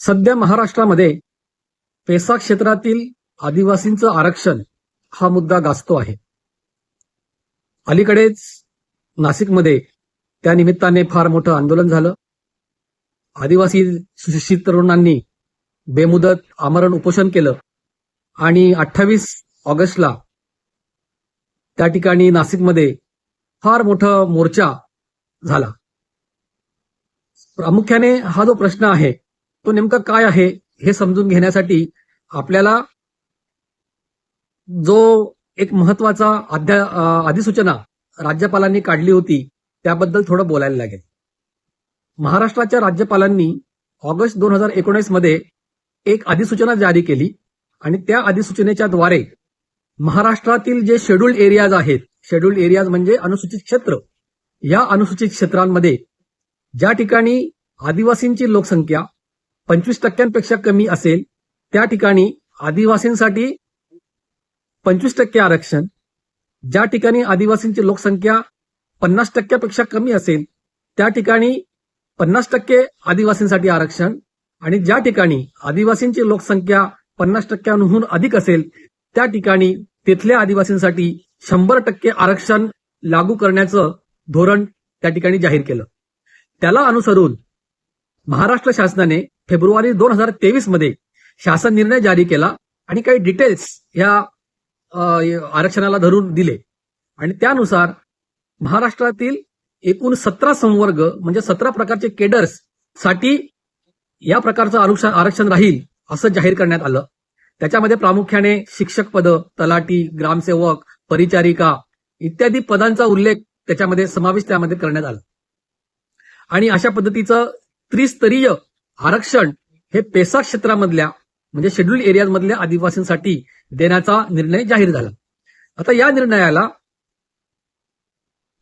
सध्या महाराष्ट्रामध्ये पेसा क्षेत्रातील आदिवासींचं आरक्षण हा मुद्दा गाजतो आहे. अलीकडेच नाशिकमध्ये त्या निमित्ताने फार मोठं आंदोलन झालं. आदिवासी सुशिक्षित तरुणांनी बेमुदत आमरण उपोषण केलं आणि अठ्ठावीस ऑगस्टला त्या ठिकाणी नाशिकमध्ये फार मोठा मोर्चा झाला. प्रामुख्याने हा जो प्रश्न आहे तो नेमका काय आहे हे समजून घेण्यासाठी आपल्याला जो एक महत्त्वाचा अध्या अधिसूचना राज्यपालांनी काढली होती त्याबद्दल थोडं बोलायला लागेल. महाराष्ट्राच्या राज्यपालांनी ऑगस्ट दोन हजार एकोणीसमध्ये एक अधिसूचना जारी केली आणि त्या अधिसूचनेच्या द्वारे महाराष्ट्रातील जे शेड्यूल्ड एरियाज आहेत शेड्यूल्ड एरियाज म्हणजे अनुसूचित क्षेत्र या अनुसूचित क्षेत्रांमध्ये ज्या ठिकाणी आदिवासींची लोकसंख्या पंचवीस टक्क्यांपेक्षा कमी असेल त्या ठिकाणी आदिवासींसाठी पंचवीस टक्के आरक्षण ज्या ठिकाणी आदिवासींची लोकसंख्या पन्नास टक्क्यापेक्षा कमी असेल त्या ठिकाणी पन्नास टक्के आदिवासींसाठी आरक्षण आणि ज्या ठिकाणी आदिवासींची लोकसंख्या पन्नास टक्क्यांहून अधिक असेल त्या ठिकाणी तिथल्या आदिवासींसाठी शंभर टक्के आरक्षण लागू करण्याचं धोरण त्या ठिकाणी जाहीर केलं. त्याला अनुसरून महाराष्ट्र शासनाने फेब्रुवारी दोन हजार तेवीसमध्ये शासन निर्णय जारी केला आणि काही डिटेल्स या आरक्षणाला धरून दिले. आणि त्यानुसार महाराष्ट्रातील एकूण सतरा संवर्ग म्हणजे सतरा प्रकारचे केडर्ससाठी या प्रकारचं आरक्षण आरक्षण राहील असं जाहीर करण्यात आलं. त्याच्यामध्ये प्रामुख्याने शिक्षक पद तलाठी ग्रामसेवक परिचारिका इत्यादी पदांचा उल्लेख त्याच्यामध्ये समावेश त्यामध्ये करण्यात आला. आणि अशा पद्धतीचं त्रिस्तरीय आरक्षण हे पेसा क्षेत्रामधल्या म्हणजे शेड्यूल एरियामधल्या आदिवासींसाठी देण्याचा निर्णय जाहीर झाला. आता या निर्णयाला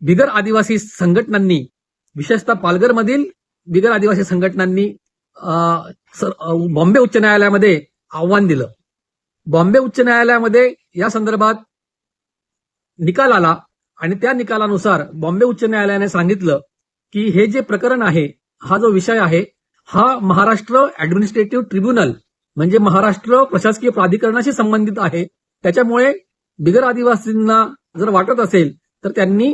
बिगर आदिवासी संघटनांनी विशेषतः पालघरमधील बिगर आदिवासी संघटनांनी बॉम्बे उच्च न्यायालयामध्ये आव्हान दिलं. बॉम्बे उच्च न्यायालयामध्ये या संदर्भात निकाल आला आणि त्या निकालानुसार बॉम्बे उच्च न्यायालयाने सांगितलं की हे जे प्रकरण आहे हा जो विषय आहे हा महाराष्ट्र ऍडमिनिस्ट्रेटिव्ह ट्रिब्युनल म्हणजे महाराष्ट्र प्रशासकीय प्राधिकरणाशी संबंधित आहे. त्याच्यामुळे बिगर आदिवासींना जर वाटत असेल तर त्यांनी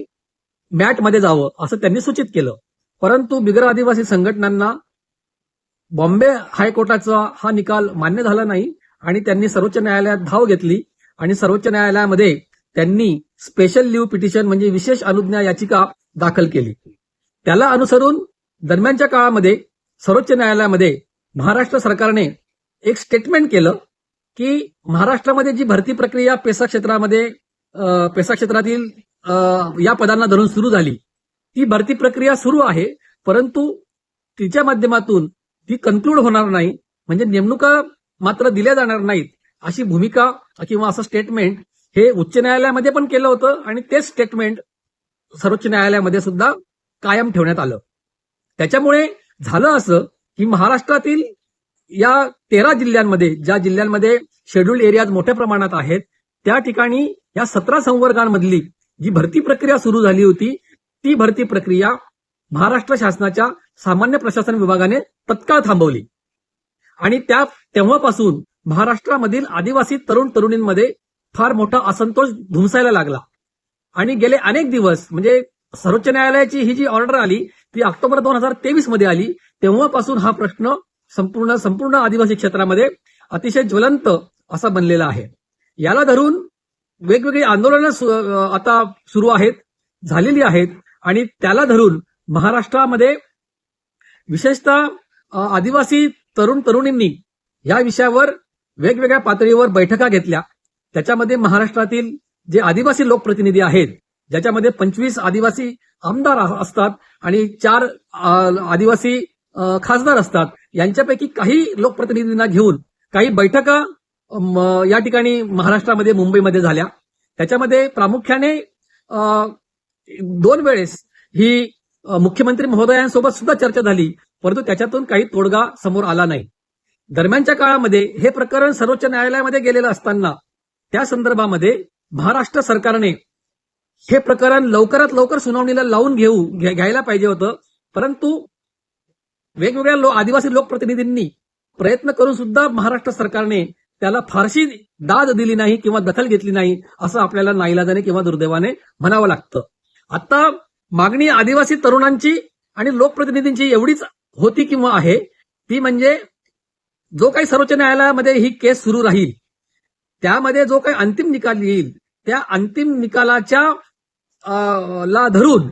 मॅटमध्ये जावं असं त्यांनी सूचित केलं. परंतु बिगर आदिवासी संघटनांना बॉम्बे हायकोर्टाचा हा निकाल मान्य झाला नाही आणि त्यांनी सर्वोच्च न्यायालयात धाव घेतली आणि सर्वोच्च न्यायालयामध्ये त्यांनी स्पेशल लिव्ह पिटिशन म्हणजे विशेष अनुज्ञा याचिका दाखल केली. त्याला अनुसरून दरम्यानच्या काळामध्ये सर्वोच्च न्यायालयामध्ये महाराष्ट्र सरकारने एक स्टेटमेंट केलं की महाराष्ट्रामध्ये जी भरती प्रक्रिया पेसा क्षेत्रामध्ये पेसा क्षेत्रातील या पदांना धरून सुरू झाली ती भरती प्रक्रिया सुरू आहे परंतु तिच्या माध्यमातून ती कन्क्लूड होणार नाही म्हणजे नेमणुका मात्र दिल्या जाणार नाहीत अशी भूमिका किंवा असं स्टेटमेंट हे उच्च न्यायालयामध्ये पण केलं होतं आणि तेच स्टेटमेंट सर्वोच्च न्यायालयामध्ये सुद्धा कायम ठेवण्यात आलं. त्याच्यामुळे झालं असं की महाराष्ट्रातील या तेरा जिल्ह्यांमध्ये ज्या जिल्ह्यांमध्ये शेड्यूल्ड एरियाज मोठ्या प्रमाणात आहेत त्या ठिकाणी या सतरा संवर्गांमधली जी भरती प्रक्रिया सुरू झाली होती ती भरती प्रक्रिया महाराष्ट्र शासनाच्या सामान्य प्रशासन विभागाने तत्काळ थांबवली. आणि त्या तेव्हापासून महाराष्ट्रामधील आदिवासी तरुण तरुणींमध्ये फार मोठा असंतोष धुमसायला लागला. आणि गेले अनेक दिवस म्हणजे सर्वोच्च न्यायालयाची ही जी ऑर्डर आली ती ऑक्टोबर दोन हजार तेवीसमध्ये आली. तेव्हापासून हा प्रश्न संपूर्ण संपूर्ण आदिवासी क्षेत्रामध्ये अतिशय ज्वलंत असा बनलेला आहे. याला धरून वेगवेगळी आंदोलनं आता सुरू आहेत झालेली आहेत आणि त्याला धरून महाराष्ट्रामध्ये विशेषतः आदिवासी तरुण तरुणींनी या विषयावर वेगवेगळ्या पातळीवर बैठका घेतल्या. त्याच्यामध्ये महाराष्ट्रातील जे आदिवासी लोकप्रतिनिधी आहेत ज्याच्यामध्ये पंचवीस आदिवासी आमदार असतात आणि चार आदिवासी खासदार असतात. यांच्यापैकी काही लोकप्रतिनिधींना घेऊन काही बैठका या ठिकाणी महाराष्ट्रामध्ये मुंबईमध्ये झाल्या. त्याच्यामध्ये प्रामुख्याने अं, दोन वेळेस ही मुख्यमंत्री महोदयांसोबत सुद्धा चर्चा झाली परंतु त्याच्यातून काही तोडगा समोर आला नाही. दरम्यानच्या काळामध्ये हे प्रकरण सर्वोच्च न्यायालयामध्ये गेलेलं असताना त्या संदर्भामध्ये महाराष्ट्र सरकारने हे प्रकरण लवकरात लवकर सुनावणीला लावून घेऊ घ्यायला पाहिजे होतं. परंतु वेगवेगळ्या लो- आदिवासी लोकप्रतिनिधींनी प्रयत्न करून सुद्धा महाराष्ट्र सरकारने त्याला फारशी दाद दिली नाही किंवा दखल घेतली नाही असं आपल्याला नाईलाजाने किंवा दुर्दैवाने म्हणावं लागतं. आता मागणी आदिवासी तरुणांची आणि लोकप्रतिनिधींची एवढीच होती किंवा आहे ती म्हणजे जो काही सर्वोच्च न्यायालयामध्ये ही केस सुरू राहील त्यामध्ये जो काही अंतिम निकाल येईल त्या अंतिम निकालाच्या ला धरून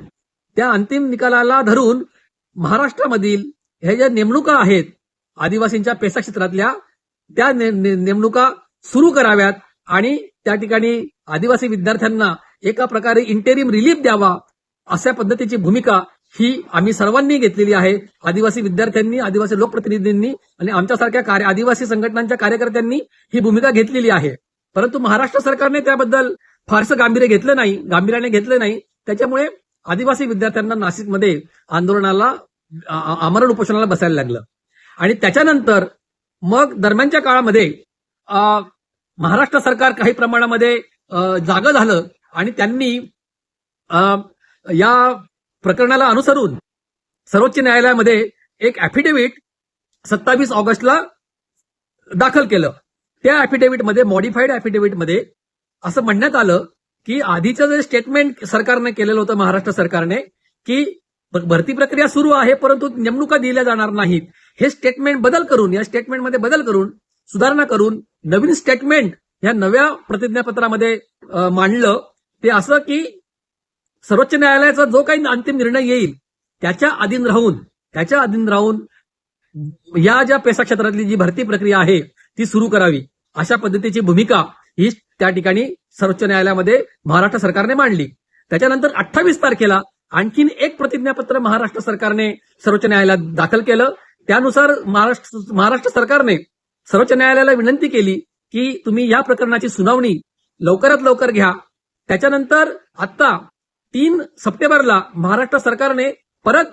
त्या अंतिम निकालाला धरून महाराष्ट्रामधील हे ज्या नेमणुका आहेत आदिवासींच्या पेसा क्षेत्रातल्या त्या ने- ने- नेमणुका सुरू कराव्यात आणि त्या ठिकाणी आदिवासी विद्यार्थ्यांना एका प्रकारे इंटेरिम रिलीफ द्यावा अशा पद्धतीची भूमिका ही आम्ही सर्वांनी घेतलेली आहे. आदिवासी विद्यार्थ्यांनी आदिवासी लोकप्रतिनिधींनी आणि आमच्यासारख्या कार्य आदिवासी संघटनांच्या कार्यकर्त्यांनी ही भूमिका घेतलेली आहे. परंतु महाराष्ट्र सरकारने त्याबद्दल फारसं गांभीर्य घेतलं नाही गांभीर्याने घेतलं नाही. त्याच्यामुळे आदिवासी विद्यार्थ्यांना नाशिकमध्ये आंदोलनाला आमरण उपोषणाला बसायला लागलं. आणि त्याच्यानंतर मग दरम्यानच्या काळामध्ये महाराष्ट्र सरकार काही प्रमाणामध्ये जागं झालं आणि त्यांनी या प्रकरणाला अनुसरून सर्वोच्च न्यायालयामध्ये एक ऍफिडेव्हिट सत्तावीस ऑगस्टला दाखल केलं. त्या ऍफिडेव्हिटमध्ये मॉडिफाईड ऍफिडेव्हिटमध्ये असं म्हणण्यात आलं की आधीचं जे स्टेटमेंट सरकारने केलेलं होतं महाराष्ट्र सरकारने की भरती प्रक्रिया सुरू आहे परंतु नेमणुका दिल्या जाणार नाहीत. हे स्टेटमेंट बदल करून या स्टेटमेंटमध्ये बदल करून सुधारणा करून नवीन स्टेटमेंट या नव्या प्रतिज्ञापत्रामध्ये मांडलं. ते असं की सर्वोच्च न्यायालयाचा जो काही अंतिम निर्णय येईल त्याच्या अधीन राहून त्याच्या अधीन राहून या ज्या पेसा क्षेत्रातली जी भरती प्रक्रिया आहे ती सुरू करावी अशा पद्धतीची भूमिका ही त्या ठिकाणी सर्वोच्च न्यायालयामध्ये महाराष्ट्र सरकारने मांडली. त्याच्यानंतर अठ्ठावीस तारखेला आणखीन एक प्रतिज्ञापत्र महाराष्ट्र सरकारने सर्वोच्च न्यायालयात दाखल केलं. त्यानुसार महाराष्ट्र महाराष्ट्र सरकारने सर्वोच्च न्यायालयाला विनंती केली की तुम्ही या प्रकरणाची सुनावणी लवकरात लवकर घ्या. त्याच्यानंतर आता तीन सप्टेंबरला महाराष्ट्र सरकारने परत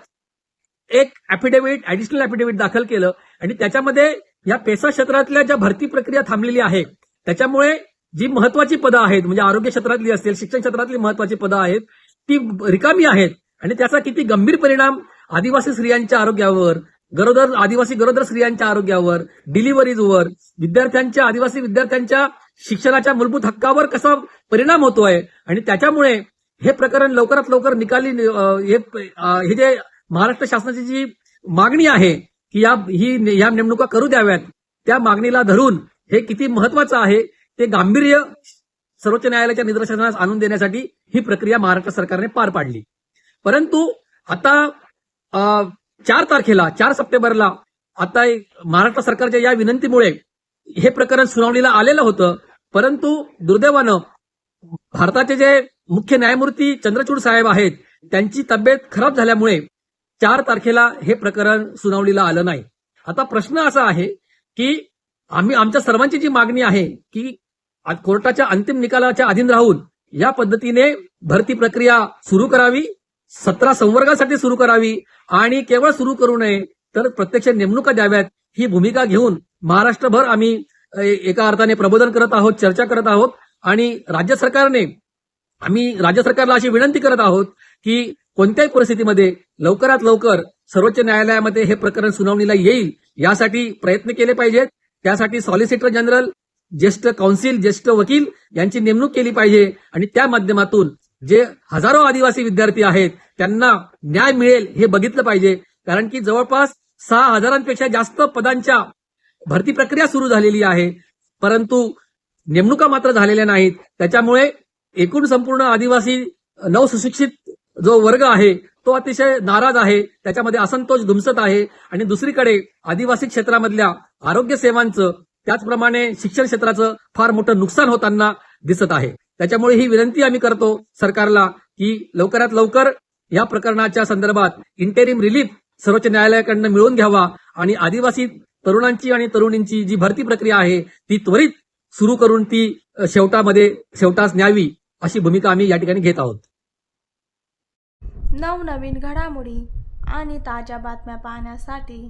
एक ऍफिडेव्हिट ऍडिशनल ऍफिडेव्हिट दाखल केलं. आणि त्याच्यामध्ये या पेसा क्षेत्रातल्या ज्या भरती प्रक्रिया थांबलेली आहे त्याच्यामुळे जी महत्वाची पदं आहेत म्हणजे आरोग्य क्षेत्रातली असतील शिक्षण क्षेत्रातली महत्वाची पदं आहेत ती रिकामी आहेत. आणि त्याचा किती गंभीर परिणाम आदिवासी स्त्रियांच्या आरोग्यावर गरोदर आदिवासी गरोदर स्त्रियांच्या आरोग्यावर डिलिव्हरीजवर विद्यार्थ्यांच्या आदिवासी विद्यार्थ्यांच्या शिक्षणाच्या मूलभूत हक्कावर कसा परिणाम होतोय? आणि त्याच्यामुळे हे प्रकरण लवकरात लवकर निकाली हे हे जे महाराष्ट्र शासनाची जी मागणी आहे की या ही या नेमणुका करू द्याव्यात त्या मागणीला धरून हे किती महत्वाचं आहे ते गांभीर्य सर्वोच्च न्यायालयाच्या निदर्शनास आणून देण्यासाठी ही प्रक्रिया महाराष्ट्र सरकारने पार पाडली. परंतु आता चार तारखेला चार सप्टेंबरला आता महाराष्ट्र सरकारच्या या विनंतीमुळे हे प्रकरण सुनावणीला आलेलं होतं. परंतु दुर्दैवानं भारताचे जे मुख्य न्यायमूर्ती चंद्रचूड साहेब आहेत त्यांची तब्येत खराब झाल्यामुळे चार तारखेला हे प्रकरण सुनावणीला आलं नाही. आता प्रश्न असा आहे की आम्ही आमच्या सर्वांची जी मागणी आहे की कोर्टाच्या अंतिम निकालाच्या अधीन राहून या पद्धतीने भरती प्रक्रिया सुरू करावी सतरा संवर्गासाठी सुरू करावी आणि केवळ सुरू करू नये तर प्रत्यक्ष नेमणुका द्याव्यात ही भूमिका घेऊन महाराष्ट्रभर आम्ही एका अर्थाने प्रबोधन करत आहोत चर्चा करत आहोत आणि राज्य सरकारने आम्ही राज्य सरकारला अशी विनंती करत आहोत की कोणत्याही परिस्थितीमध्ये लवकरात लवकर सर्वोच्च न्यायालयामध्ये हे प्रकरण सुनावणीला येईल यासाठी प्रयत्न केले पाहिजेत. त्यासाठी सॉलिसिटर जनरल ज्येष्ठ कौन्सिल ज्येष्ठ वकील यांची नेमणूक केली पाहिजे. आणि त्या माध्यमातून जे हजारो आदिवासी विद्यार्थी आहेत त्यांना न्याय मिळेल हे बघितलं पाहिजे. कारण की जवळपास सहा हजारांपेक्षा जास्त पदांच्या भरती प्रक्रिया सुरू झालेली आहे. परंतु नेमणुका मात्र झालेल्या नाहीत. त्याच्यामुळे एकूण संपूर्ण आदिवासी नवसुशिक्षित जो वर्ग आहे तो अतिशय नाराज आहे. त्याच्यामध्ये असंतोष धुमसत आहे. आणि दुसरीकडे आदिवासी क्षेत्रामधल्या आरोग्य सेवांचं त्याचप्रमाणे शिक्षण क्षेत्राचं फार मोठं नुकसान होताना दिसत आहे. त्याच्यामुळे ही विनंती आम्ही करतो सरकारला की लवकरात लवकर या प्रकरणाच्या संदर्भात इंटेरिम रिलीफ सर्वोच्च न्यायालयाकडनं मिळवून घ्यावा आणि आदिवासी तरुणांची आणि तरुणींची जी भरती प्रक्रिया आहे ती त्वरित सुरू करून ती शेवटामध्ये शेवटास न्यावी अशी भूमिका आम्ही या ठिकाणी घेत आहोत. नवनवीन घडामोडी आणि ताज्या बातम्या पाहण्यासाठी